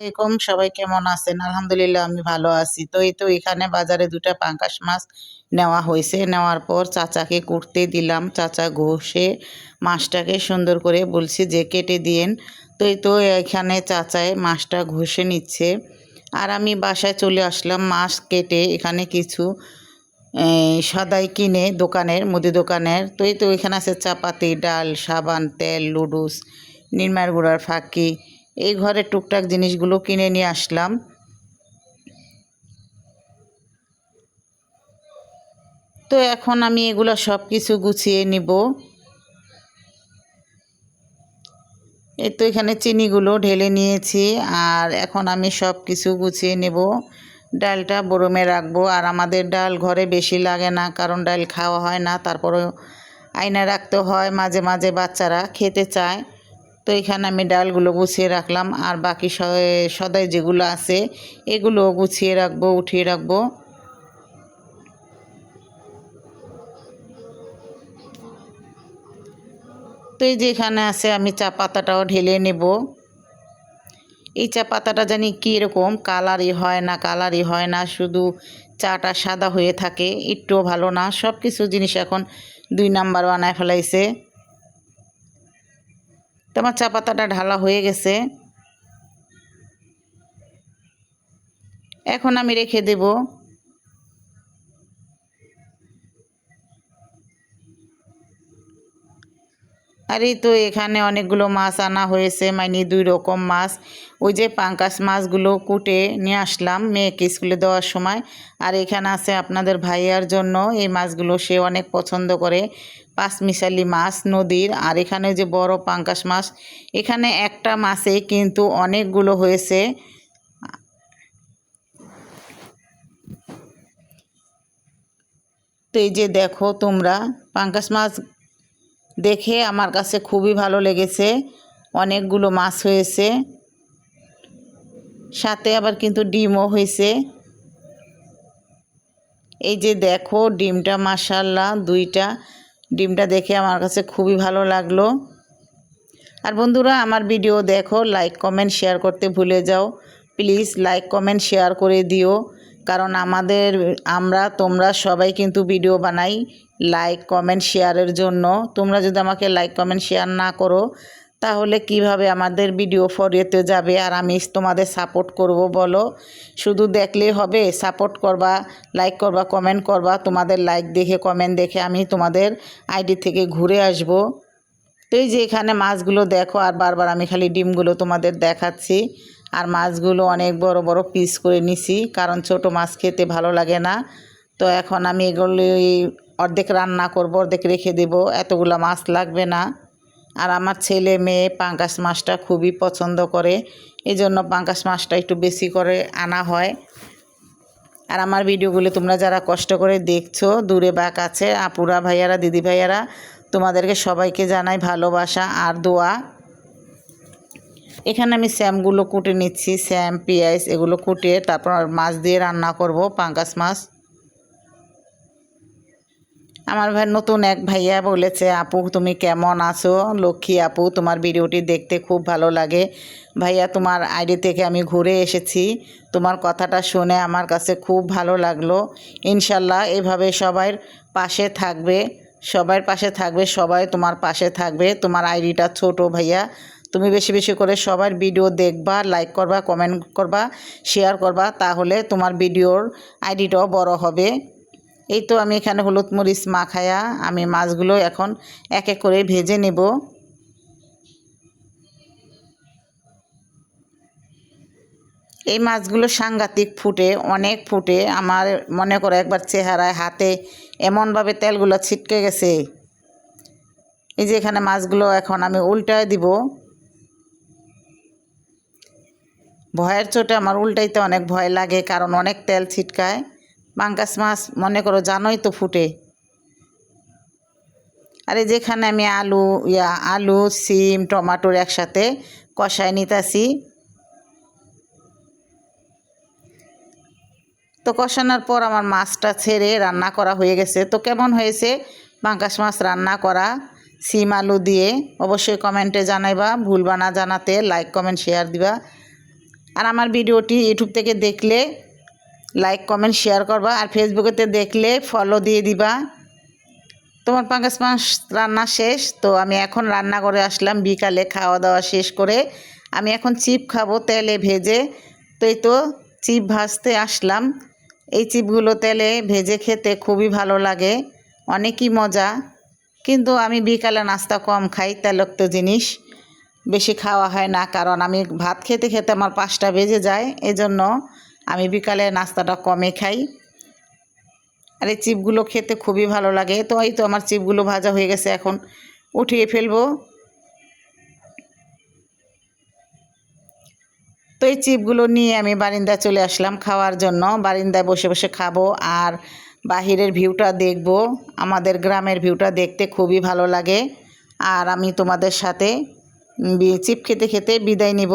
এরকম সবাই কেমন আছেন? আলহামদুলিল্লাহ, আমি ভালো আছি। তো এই তো এখানে বাজারে দুটা পাঙ্কাশ মাছ নেওয়া হয়েছে। নেওয়ার পর চাচাকে কুটতে দিলাম। চাচা ঘষে মাছটাকে সুন্দর করে বলছি যে কেটে দিয়েন। তো এই তো এখানে চাচায় মাছটা ঘষে নিচ্ছে। আর আমি বাসায় চলে আসলাম মাছ কেটে এখানে কিছু সদাই কিনে দোকানের, মুদি দোকানের। তো এই তো এখানে আছে চাপাতি, ডাল, সাবান, তেল লুডুস নির্মার গুঁড়ার ফাঁকি। এই ঘরে টুকটাক জিনিসগুলো কিনে নিয়ে আসলাম। তো এখন আমি এগুলো সব কিছু গুছিয়ে নিব। এই তো এখানে চিনিগুলো ঢেলে নিয়েছি আর এখন আমি সব কিছু গুছিয়ে নেব। ডালটা বরমে রাখব আর আমাদের ডাল ঘরে বেশি লাগে না কারণ ডাল খাওয়া হয় না তারপরে আয়না রাখতে হয়, মাঝে মাঝে বাচ্চারা খেতে চায়। তো এখানে আমি ডালগুলো গুছিয়ে রাখলাম আর বাকি সদাই যেগুলো আছে এগুলো গুছিয়ে রাখব, উঠিয়ে রাখব। তো এই যে এখানে আছে আমি চা পাতাটাও ঢেলে নেব। এই চা পাতাটা জানি কীরকম কালারই হয় না, কালারই হয় না, শুধু চাটা সাদা হয়ে থাকে, একটুও ভালো না। সব কিছু জিনিস এখন দুই নাম্বার বানায় ফেলাইছে। তো আমার চা পাতাটা ঢালা হয়ে গেছে। এখন আমি রেখে দেব। আর এই তো এখানে অনেকগুলো মাছ আনা হয়েছে মানে দুই রকম মাছ। ওই যে পাঙ্কাশ মাছগুলো কুটে নিয়ে আসলাম মেয়েকে স্কুলে দেওয়ার সময়। আর এখানে আছে আপনাদের ভাইয়ার জন্য, এই মাছগুলো সে অনেক পছন্দ করে। পাঁচমিশালি মাছ নদীর, আর এখানে যে বড় পাঙ্কাশ মাছ, এখানে একটা মাছে কিন্তু অনেকগুলো হয়েছে। তো এই যে দেখো তোমরা, পাঙ্কাশ মাছ দেখে আমার কাছে খুবই ভালো লেগেছে। অনেকগুলো মাছ হয়েছে। সাথে আবার কিন্তু ডিমও হয়েছে। এই যে দেখো, ডিমটা মাসাল্লাহ দুইটা। ডিমটা দেখে আমার কাছে খুবই ভালো লাগল। আর বন্ধুরা, আমার ভিডিও দেখো, লাইক, কমেন্ট, শেয়ার করতে ভুলে যাও। প্লিজ লাইক, কমেন্ট, শেয়ার করে দিও। কারণ আমাদের, আমরা, তোমরা সবাই কিন্তু ভিডিও বানাই লাইক কমেন্ট শেয়ারের জন্য। তোমরা যদি আমাকে লাইক কমেন্ট শেয়ার না করো, তাহলে কীভাবে আমাদের ভিডিও ফরিয়েতে যাবে আর আমি তোমাদের সাপোর্ট করব বলো? শুধু দেখলেই হবে সাপোর্ট করবা লাইক করবা কমেন্ট করবা, তোমাদের লাইক দেখে কমেন্ট দেখে আমি তোমাদের আইডি থেকে ঘুরে আসব। তো এই যে এখানে মাছগুলো দেখো আর বারবার আমি খালি ডিমগুলো তোমাদের দেখাচ্ছি। আর মাছগুলো অনেক বড় বড় পিস করে নিছি, কারণ ছোট মাছ খেতে ভালো লাগে না। তো এখন আমি এগুলো অর্ধেক রান্না করব, অর্ধেক রেখে দেব, এতগুলো মাছ লাগবে না। আর আমার ছেলে মেয়ে পাঙ্কাশ মাছটা খুবই পছন্দ করে এই জন্য পাঙ্কাশ মাছটা একটু বেশি করে আনা হয়। আর আমার ভিডিওগুলো তোমরা যারা কষ্ট করে দেখছ, দূরে বা কাছে, আপুরা ভাইয়ারা, দিদি ভাইয়ারা, তোমাদেরকে সবাইকে জানাই ভালোবাসা আর দোয়া। এখানে আমি স্যামগুলো কুটে নিচ্ছি, স্যাম, পেঁয়াজ এগুলো কুটে তারপর মাছ দিয়ে রান্না করব পাঙ্কাশ মাছ। আমার ভাই নতুন এক ভাইয়া বলেছে, আপু, তুমি কেমন আছো? লক্ষ্মী, আপু, তোমার ভিডিওটি দেখতে খুব ভালো লাগে। ভাইয়া, তোমার আইডি থেকে আমি ঘুরে এসেছি। তোমার কথাটা শুনে আমার কাছে খুব ভালো লাগল। ইনশাল্লাহ এভাবে সবার পাশে থাকবে সবার পাশে থাকবে, সবাই তোমার পাশে থাকবে। তোমার আইডিটা ছোট ভাইয়া। তুমি বেশি বেশি করে সবার ভিডিও দেখবা লাইক করবা কমেন্ট করবা শেয়ার করবা, তাহলে তোমার ভিডিওর আইডিটাও বড় হবে। এই তো আমি এখানে হলুদ মরিচ মাখায়া আমি মাছগুলো এখন এক এক করে ভেজে নেব। এই মাছগুলো সাংঘাতিক ফুটে, অনেক ফুটে, আমার মনে করো একবার চেহারায়, হাতে এমনভাবে তেলগুলো ছিটকে গেছে। এই যে এখানে মাছগুলো এখন আমি উল্টায় দিব। ভয়ের চোটে আমার উল্টাইতে অনেক ভয় লাগে, কারণ অনেক তেল ছিটকায়। পাঙ্কাশ মাছ, মনে করো জানোই তো ফুটে। আরে যেখানে আমি আলু, ইয়া, আলু, সিম, টমাটোর একসাথে কষায় নিতেছি। তো কষানোর পর আমার মাছটা ছেড়ে রান্না করা হয়ে গেছে। তো কেমন হয়েছে? পাঙ্কাশ মাছ রান্না করা, সিম, আলু দিয়ে অবশ্যই কমেন্টে জানাইবা। ভুলবা না জানাতে লাইক কমেন্ট শেয়ার দিবা। আর আমার ভিডিওটি ইউটিউব থেকে দেখলে লাইক কমেন্ট শেয়ার করবা। আর ফেসবুকেতে দেখলে ফলো দিয়ে দিবা। তোমার পাঙ্গাস মাছ রান্না শেষ, তো আমি এখন রান্না করে আসলাম। বিকালে খাওয়া দাওয়া শেষ করে আমি এখন চিপ খাব তেলে ভেজে। তো এই তো চিপ ভাজতে আসলাম। এই চিপগুলো তেলে ভেজে খেতে খুবই ভালো লাগে, অনেকই মজা। কিন্তু আমি বিকালে নাস্তা কম খাই তেলক্ত জিনিস। বেশি খাওয়া হয় না, কারণ আমি ভাত খেতে খেতে আমার পাঁচটা বেজে যায়, এজন্য আমি বিকালে নাস্তাটা কমে খাই। আর এই চিপগুলো খেতে খুবই ভালো লাগে। তো এই তো আমার চিপগুলো ভাজা হয়ে গেছে, এখন উঠিয়ে ফেলব। তো এই চিপগুলো নিয়ে আমি বারিন্দায় চলে আসলাম খাওয়ার জন্য। বারিন্দায় বসে বসে খাব আর বাহিরের ভিউটা দেখব। আমাদের গ্রামের ভিউটা দেখতে খুবই ভালো লাগে। আর আমি তোমাদের সাথে চিপ খেতে খেতে বিদায় নিব।